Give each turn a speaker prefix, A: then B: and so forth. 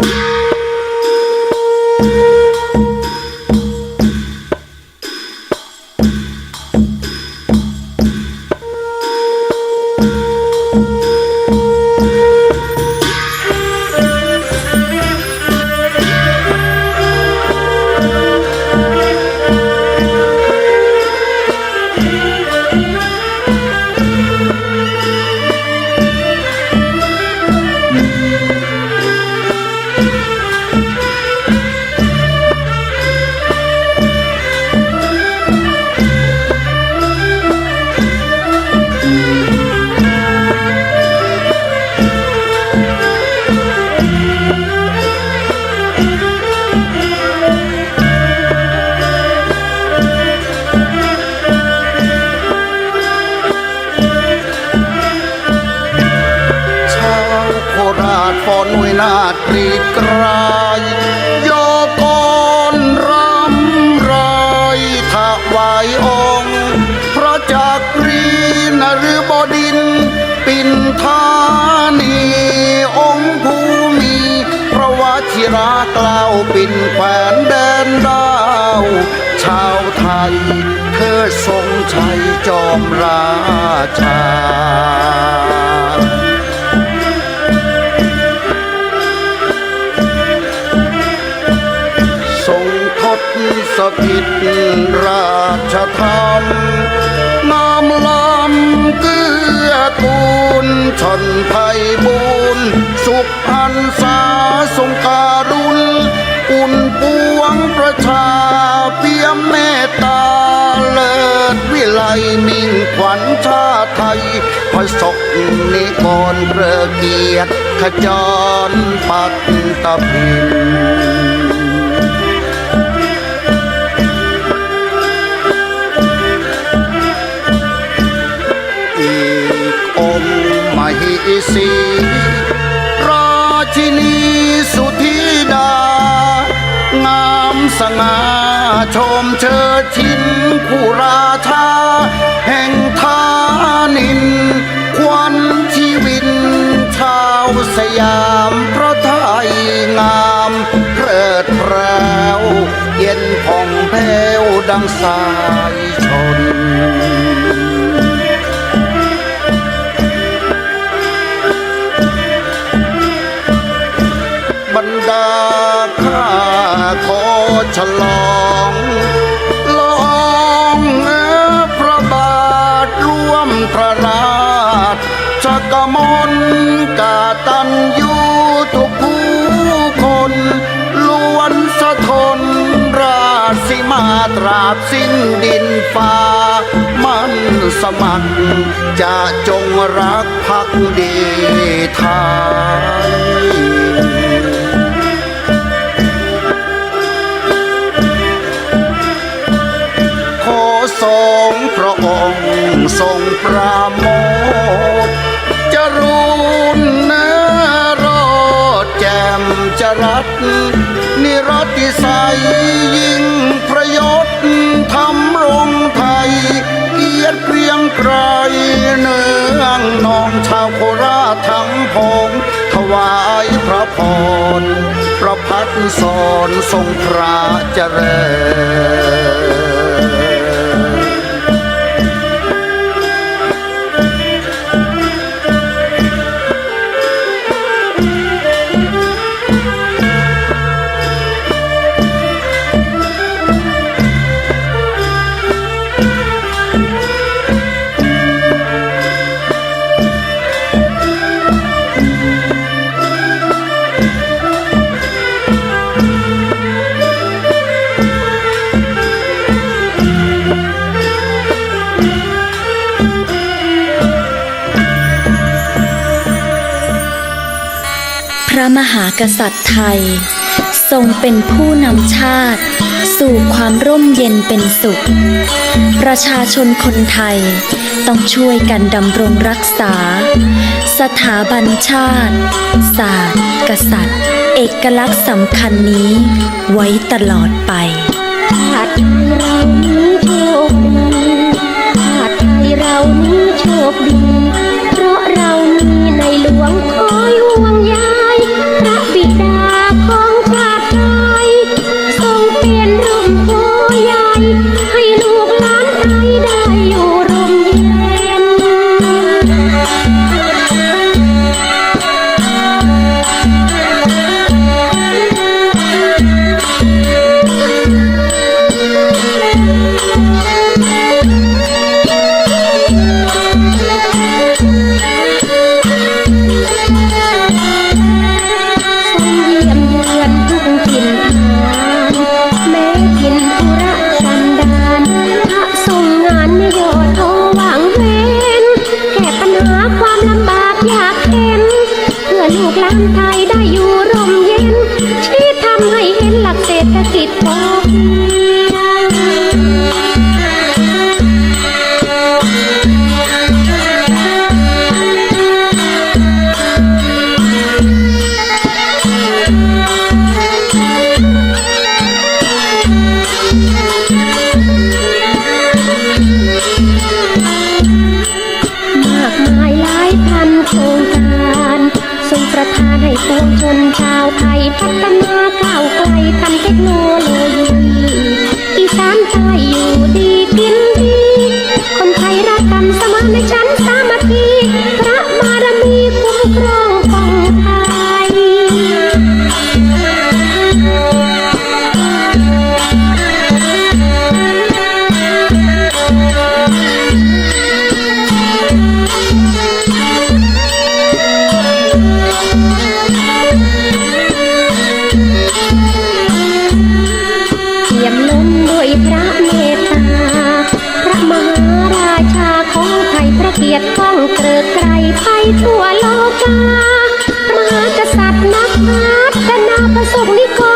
A: ช อนหน่วยนาฏกรีดกรายโยกอนรำไรถวายองค์พระจักรีนฤบดิน ปินทานีองค์ภูมีพระวชิรากล่าวปินแขวนแดนดาว ชาวไทยเธอทรงชัยจอมราชา ชธรรมนามลำเกื้อกูลชนไทยบุญสุขพันษาทรงการุณอุ่นปวงประชาเพียมเมตตาเลิศวิไลมิ่งขวัญชาไทยพระศกนิกรเรอเกียรติขจรปัตตพิน สีราชินีสุธิดา งามสง่าชมเชิดชินคู่ราชาแห่งทานิน ควันชีวิน ชาวสยามพระไทยงามเพลิดเพรวเย็นผ่องแผ้วดังสายชน ฉลองลองเอพระบาทร่วมพระราชชกมลกาตันยูทุกผู้คนล้วนสะทนราชสมาตราบสิ้นดินฟ้า มันสมัครจะจงรักภักดีไทย จรัตนิรติใสยยิ่งประยศทำรงไทย เกียรติเกรียงไกรเนืองนองชาวโคราชทั้งพงถวายพระพรพระพัดสอนทรงพระเจริญ
B: ระมหากษัตริย์ไทย ทรงเป็นผู้นำชาติ สู่ความร่มเย็นเป็นสุข ประชาชนคนไทยต้องช่วยกันดำรงรักษา สถาบันชาติ ศาสตร์ กษัตริย์ เอกลักษณ์สำคัญนี้ไว้ตลอดไป
C: ชาติไทยเรานี้โชคดีชาติไทยเรานี้โชคดี เพราะเรามีในหลวงคอยห่วง วงชนชาวไทยพัฒนาก้าวไกลทำเทคโนโลยี ทั่วโลกาพระกษัตริย์นักพัฒนาประสบนิกร